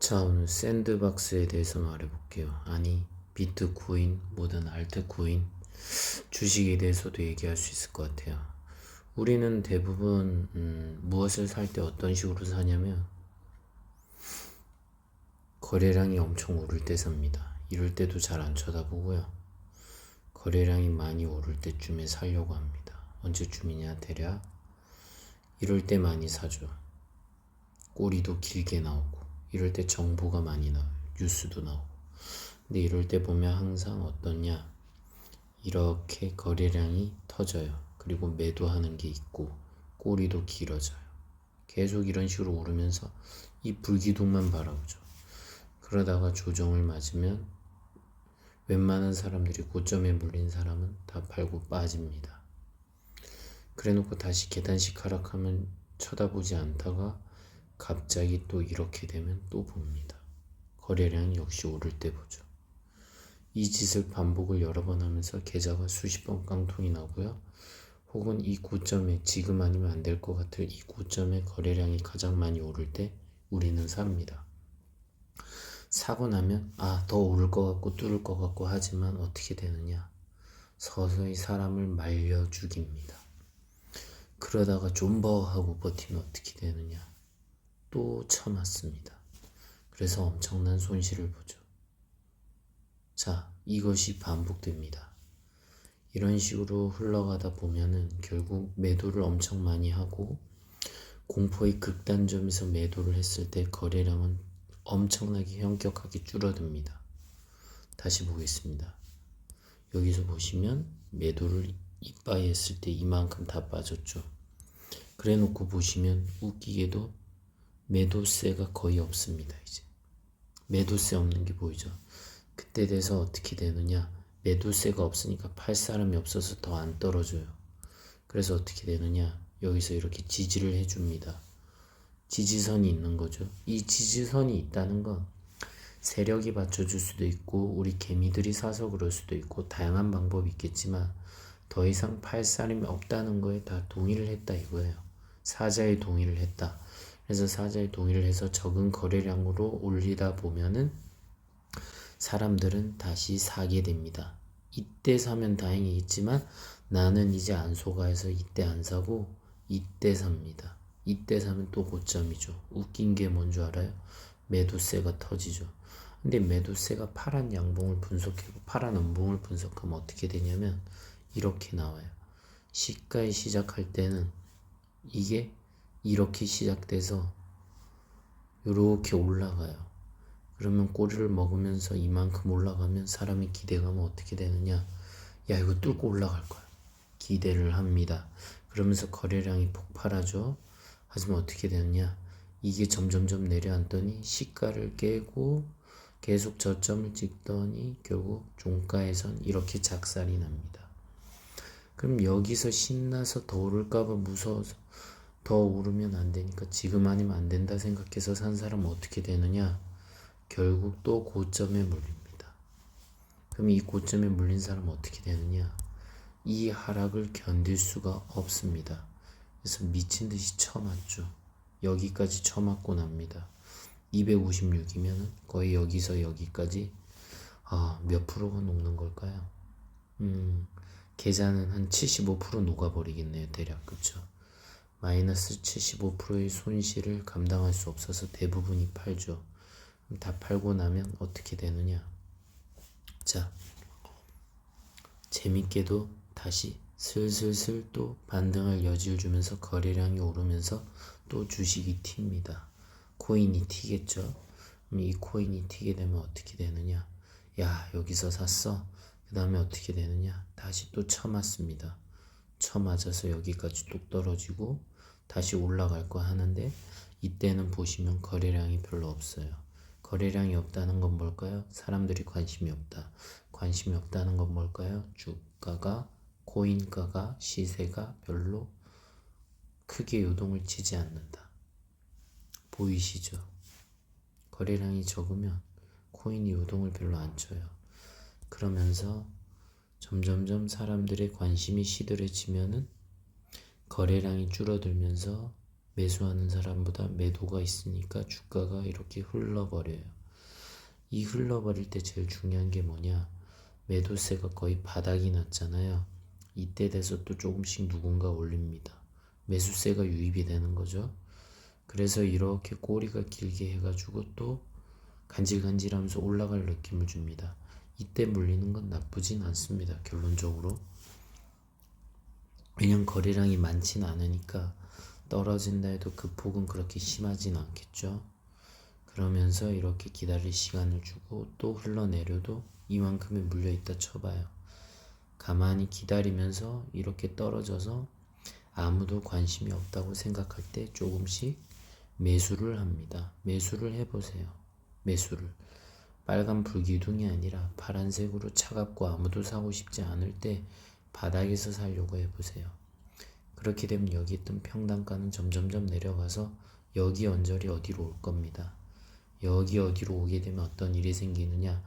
자, 오늘 샌드박스에 대해서 말해볼게요. 아니, 비트 코인, 뭐든 알트 코인, 주식에 대해서도 얘기할 수 있을 것 같아요. 우리는 대부분, 음, 무엇을 살 때 어떤 식으로 사냐면, 거래량이 엄청 오를 때 삽니다. 이럴 때도 잘 안 쳐다보고요. 거래량이 많이 오를 때쯤에 살려고 합니다. 언제쯤이냐, 대략. 이럴 때 많이 사죠. 꼬리도 길게 나오고 이럴 때 정보가 많이 나와요. 뉴스도 나오고. 근데 이럴 때 보면 항상 어떠냐? 이렇게 거래량이 터져요. 그리고 매도하는 게 있고 꼬리도 길어져요. 계속 이런 식으로 오르면서 이 불기둥만 바라보죠. 그러다가 조정을 맞으면 웬만한 사람들이 고점에 물린 사람은 다 팔고 빠집니다. 그래 놓고 다시 계단식 하락하면 쳐다보지 않다가 갑자기 또 이렇게 되면 또 봅니다. 거래량이 역시 오를 때 보죠. 이 짓을 반복을 여러 번 하면서 계좌가 수십 번 깡통이 나고요. 혹은 이 고점에 지금 아니면 안 될 것 같을 이 고점에 거래량이 가장 많이 오를 때 우리는 삽니다. 사고 나면 아 더 오를 것 같고 뚫을 것 같고 하지만 어떻게 되느냐 서서히 사람을 말려 죽입니다. 그러다가 좀버 하고 버티면 어떻게 되느냐 또 참았습니다. 그래서 엄청난 손실을 보죠. 자, 이것이 반복됩니다. 이런 식으로 흘러가다 보면은 결국 매도를 엄청 많이 하고 공포의 극단점에서 매도를 했을 때 거래량은 엄청나게 현격하게 줄어듭니다. 다시 보겠습니다. 여기서 보시면 매도를 이빠이 했을 때 이만큼 다 빠졌죠. 그래 놓고 보시면 웃기게도 매도세가 거의 없습니다. 이제 매도세 없는 게 보이죠. 그때 돼서 어떻게 되느냐? 매도세가 없으니까 팔 사람이 없어서 더 안 떨어져요. 그래서 어떻게 되느냐? 여기서 이렇게 지지를 해줍니다. 지지선이 있는 거죠. 이 지지선이 있다는 건 세력이 받쳐줄 수도 있고 우리 개미들이 사서 그럴 수도 있고 다양한 방법이 있겠지만 더 이상 팔 사람이 없다는 거에 다 동의를 했다 이거예요. 사자의 동의를 했다. 그래서 사자의 동의를 해서 적은 거래량으로 올리다 보면은 사람들은 다시 사게 됩니다. 이때 사면 다행이겠지만 나는 이제 안 속아 해서 이때 안 사고 이때 삽니다. 이때 사면 또 고점이죠. 웃긴 게 뭔 줄 알아요? 매도세가 터지죠. 근데 매도세가 파란 양봉을 분석하고 파란 음봉을 분석하면 어떻게 되냐면 이렇게 나와요. 시가에 시작할 때는 이게 이렇게 시작돼서 이렇게 올라가요. 그러면 꼬리를 먹으면서 이만큼 올라가면 사람이 기대감은 어떻게 되느냐? 야, 이거 뚫고 올라갈 거야. 기대를 합니다. 그러면서 거래량이 폭발하죠. 하지만 어떻게 되느냐? 이게 점점점 내려앉더니 시가를 깨고 계속 저점을 찍더니 결국 종가에선 이렇게 작살이 납니다. 그럼 여기서 신나서 더 오를까봐 무서워서 더 오르면 안 되니까 지금 아니면 안 된다 생각해서 산 사람은 어떻게 되느냐? 결국 또 고점에 물립니다. 그럼 이 고점에 물린 사람은 어떻게 되느냐? 이 하락을 견딜 수가 없습니다. 그래서 미친 듯이 쳐맞죠. 여기까지 쳐맞고 납니다. 256이면 거의 여기서 여기까지 아, 몇 프로가 녹는 걸까요? 음, 계좌는 한75% 녹아버리겠네요, 대략. 그쵸? 마이너스 75%의 손실을 감당할 수 없어서 대부분이 팔죠. 다 팔고 나면 어떻게 되느냐? 자, 재밌게도 다시 슬슬슬 또 반등할 여지를 주면서 거래량이 오르면서 또 주식이 튑니다. 코인이 튀겠죠. 이 코인이 튀게 되면 어떻게 되느냐? 야, 여기서 샀어. 그 다음에 어떻게 되느냐? 다시 또 쳐맞습니다. 쳐맞아서 여기까지 뚝 떨어지고 다시 올라갈 거 하는데 이때는 보시면 거래량이 별로 없어요. 거래량이 없다는 건 뭘까요? 사람들이 관심이 없다. 관심이 없다는 건 뭘까요? 주가가 코인가가 시세가 별로 크게 요동을 치지 않는다. 보이시죠? 거래량이 적으면 코인이 요동을 별로 안 쳐요. 그러면서 점점점 사람들의 관심이 시들해지면은 거래량이 줄어들면서 매수하는 사람보다 매도가 있으니까 주가가 이렇게 흘러버려요. 이 흘러버릴 때 제일 중요한 게 뭐냐? 매도세가 거의 바닥이 났잖아요. 이때 돼서 또 조금씩 누군가 올립니다. 매수세가 유입이 되는 거죠. 그래서 이렇게 꼬리가 길게 해가지고 또 간질간질하면서 올라갈 느낌을 줍니다. 이때 물리는 건 나쁘진 않습니다. 결론적으로. 왜냐면 거래량이 많진 않으니까 떨어진다 해도 그 폭은 그렇게 심하진 않겠죠. 그러면서 이렇게 기다릴 시간을 주고 또 흘러내려도 이만큼에 물려있다 쳐봐요. 가만히 기다리면서 이렇게 떨어져서 아무도 관심이 없다고 생각할 때 조금씩 매수를 합니다. 매수를 해보세요. 매수를. 빨간 불기둥이 아니라 파란색으로 차갑고 아무도 사고 싶지 않을 때 바닥에서 살려고 해보세요. 그렇게 되면 여기 있던 평단가는 점점점 내려가서 여기 언저리 어디로 올 겁니다. 여기 어디로 오게 되면 어떤 일이 생기느냐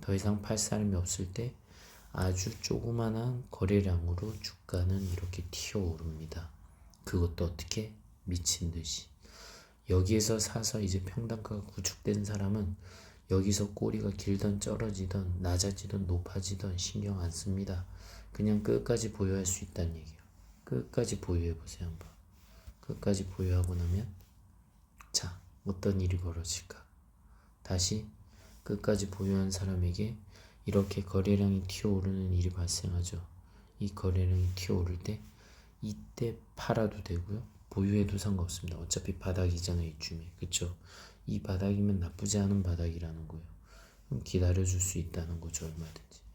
더 이상 팔 사람이 없을 때 아주 조그만한 거래량으로 주가는 이렇게 튀어오릅니다. 그것도 어떻게 미친 듯이 여기에서 사서 이제 평단가가 구축된 사람은 여기서 꼬리가 길던 쩔어지던 낮아지던 높아지던 신경 안 씁니다. 그냥 끝까지 보유할 수 있다는 얘기예요. 끝까지 보유해 보세요 한번. 끝까지 보유하고 나면 자 어떤 일이 벌어질까? 다시 끝까지 보유한 사람에게 이렇게 거래량이 튀어오르는 일이 발생하죠. 이 거래량이 튀어오를 때 이때 팔아도 되고요. 보유해도 상관없습니다. 어차피 바닥이잖아요, 이쯤에. 그쵸? 이 바닥이면 나쁘지 않은 바닥이라는 거예요. 그럼 기다려줄 수 있다는 거죠, 얼마든지.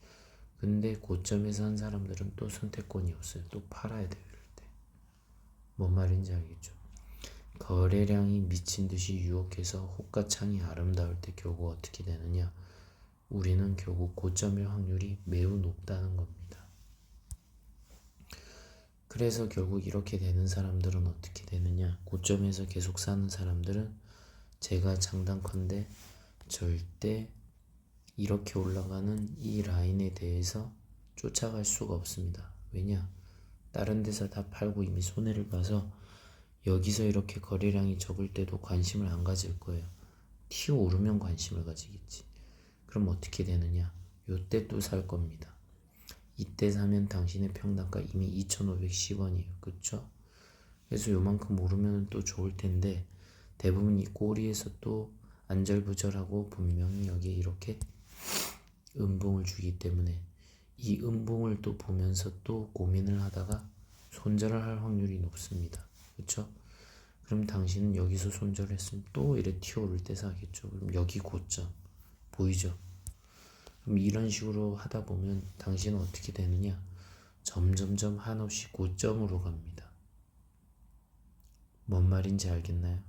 근데 고점에서 한 사람들은 또 선택권이 없어요. 또 팔아야 돼요, 이럴 때. 뭔 말인지 알겠죠? 거래량이 미친 듯이 유혹해서 호가창이 아름다울 때 결국 어떻게 되느냐? 우리는 결국 고점일 확률이 매우 높다는 겁니다. 그래서 결국 이렇게 되는 사람들은 어떻게 되느냐? 고점에서 계속 사는 사람들은 제가 장단컨대 절대 이렇게 올라가는 이 라인에 대해서 쫓아갈 수가 없습니다. 왜냐? 다른 데서 다 팔고 이미 손해를 봐서 여기서 이렇게 거래량이 적을 때도 관심을 안 가질 거예요. 튀어 오르면 관심을 가지겠지. 그럼 어떻게 되느냐? 요때 또 살 겁니다. 이때 사면 당신의 평단가 이미 2,510원이에요. 그쵸? 그래서 요만큼 오르면 또 좋을 텐데 대부분 이 꼬리에서 또 안절부절하고 분명히 여기에 이렇게 음봉을 주기 때문에 이 음봉을 또 보면서 또 고민을 하다가 손절을 할 확률이 높습니다. 그쵸? 그럼 당신은 여기서 손절했으면 또 이래 튀어오를 때 사겠죠. 그럼 여기 고점 보이죠? 그럼 이런 식으로 하다 보면 당신은 어떻게 되느냐? 점점점 한없이 고점으로 갑니다. 뭔 말인지 알겠나요?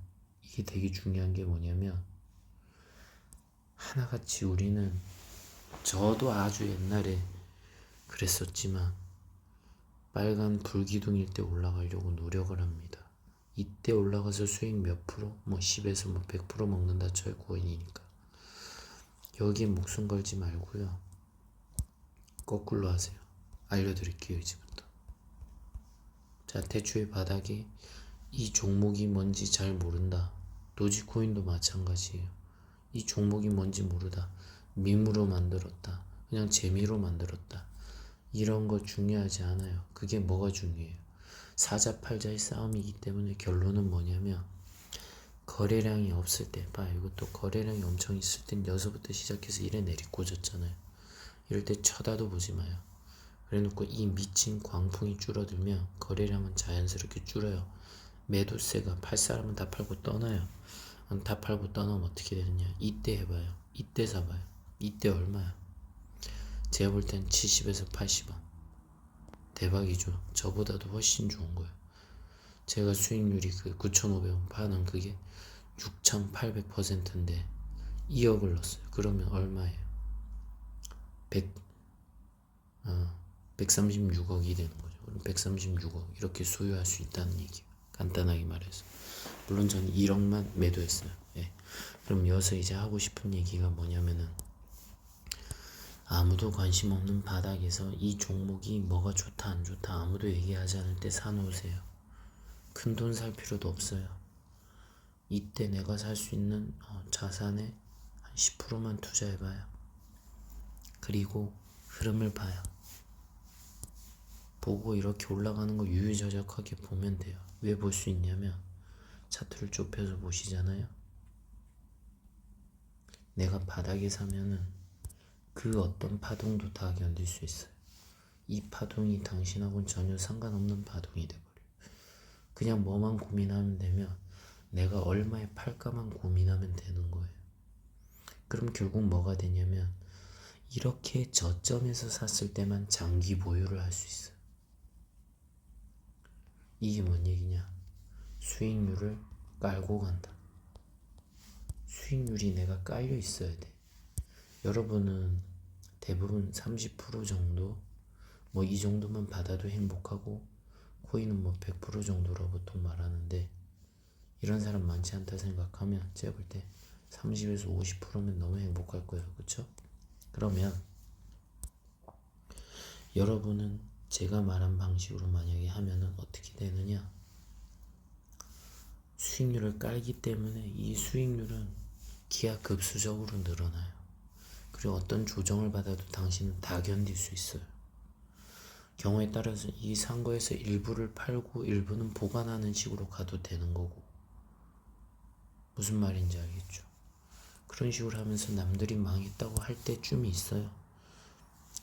이게 되게 중요한 게 뭐냐면 하나같이 우리는 저도 아주 옛날에 그랬었지만 빨간 불기둥일 때 올라가려고 노력을 합니다. 이때 올라가서 수익 몇 프로? 뭐 10에서 뭐 100% 먹는다 쳐요. 고인이니까. 여기에 목숨 걸지 말고요. 거꾸로 하세요. 알려드릴게요, 이제부터. 자, 대추의 바닥이 이 종목이 뭔지 잘 모른다. 도지코인도 마찬가지예요. 이 종목이 뭔지 모르다. 밈으로 만들었다. 그냥 재미로 만들었다. 이런 거 중요하지 않아요. 그게 뭐가 중요해요? 사자 팔자의 싸움이기 때문에 결론은 뭐냐면 거래량이 없을 때 봐. 이것도 거래량이 엄청 있을 땐 여기서부터 시작해서 이래 내리꽂았잖아요. 이럴 때 쳐다도 보지 마요. 그래놓고 이 미친 광풍이 줄어들면 거래량은 자연스럽게 줄어요. 매도세가 팔 사람은 다 팔고 떠나요. 다 팔고 떠나면 어떻게 되느냐? 이때 해봐요. 이때 사봐요. 이때 얼마야? 제가 볼 땐 70에서 80원. 대박이죠. 저보다도 훨씬 좋은 거예요. 제가 수익률이 그 9,500원 파는 그게 6,800%인데 2억을 넣었어요. 그러면 얼마예요? 100, 어, 136억이 되는 거죠. 그럼 136억 이렇게 소유할 수 있다는 얘기예요. 간단하게 말해서. 물론 저는 1억만 매도했어요. 예. 그럼 여기서 이제 하고 싶은 얘기가 뭐냐면은 아무도 관심 없는 바닥에서 이 종목이 뭐가 좋다 안 좋다 아무도 얘기하지 않을 때 사놓으세요. 큰 돈 살 필요도 없어요. 이때 내가 살 수 있는 어, 자산의 한 10%만 투자해봐요. 그리고 흐름을 봐요. 보고 이렇게 올라가는 거 유유자적하게 보면 돼요. 왜 볼 수 있냐면 차트를 좁혀서 보시잖아요. 내가 바닥에 사면은 그 어떤 파동도 다 견딜 수 있어요. 이 파동이 당신하고는 전혀 상관없는 파동이 돼버려요. 그냥 뭐만 고민하면 되면 내가 얼마에 팔까만 고민하면 되는 거예요. 그럼 결국 뭐가 되냐면 이렇게 저점에서 샀을 때만 장기 보유를 할 수 있어요. 이게 뭔 얘기냐? 수익률을 깔고 간다. 수익률이 내가 깔려 있어야 돼. 여러분은 대부분 30% 정도, 뭐 이 정도만 받아도 행복하고, 코인은 뭐 100% 정도로 보통 말하는데, 이런 사람 많지 않다 생각하면, 제가 볼 때 30에서 50%면 너무 행복할 거예요. 그쵸? 그러면, 여러분은 제가 말한 방식으로 만약에 하면은 어떻게 되느냐? 수익률을 깔기 때문에 이 수익률은 기하급수적으로 늘어나요. 그리고 어떤 조정을 받아도 당신은 다 견딜 수 있어요. 경우에 따라서 이산 거에서 일부를 팔고 일부는 보관하는 식으로 가도 되는 거고. 무슨 말인지 알겠죠? 그런 식으로 하면서 남들이 망했다고 할 때쯤이 있어요.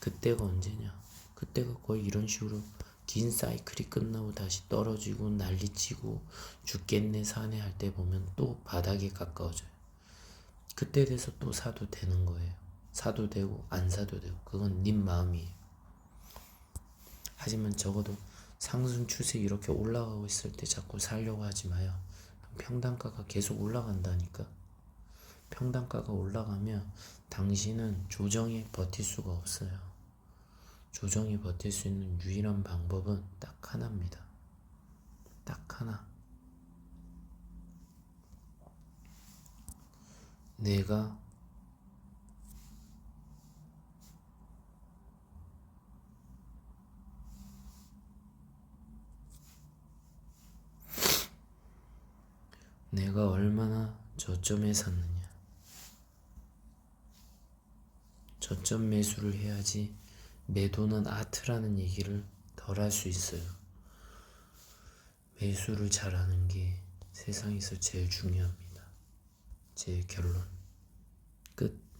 그때가 언제냐? 그때가 거의 이런 식으로 긴 사이클이 끝나고 다시 떨어지고 난리치고 죽겠네 사네 할 때 보면 또 바닥에 가까워져요. 그때 돼서 또 사도 되는 거예요. 사도 되고 안 사도 되고 그건 네 마음이에요. 하지만 적어도 상승 추세 이렇게 올라가고 있을 때 자꾸 살려고 하지 마요. 평단가가 계속 올라간다니까. 평단가가 올라가면 당신은 조정에 버틸 수가 없어요. 조정이 버틸 수 있는 유일한 방법은 딱 하나입니다. 딱 하나. 내가 내가 얼마나 저점에 샀느냐. 저점 매수를 해야지 매도는 아트라는 얘기를 덜 할 수 있어요. 매수를 잘하는 게 세상에서 제일 중요합니다. 제 결론. 끝.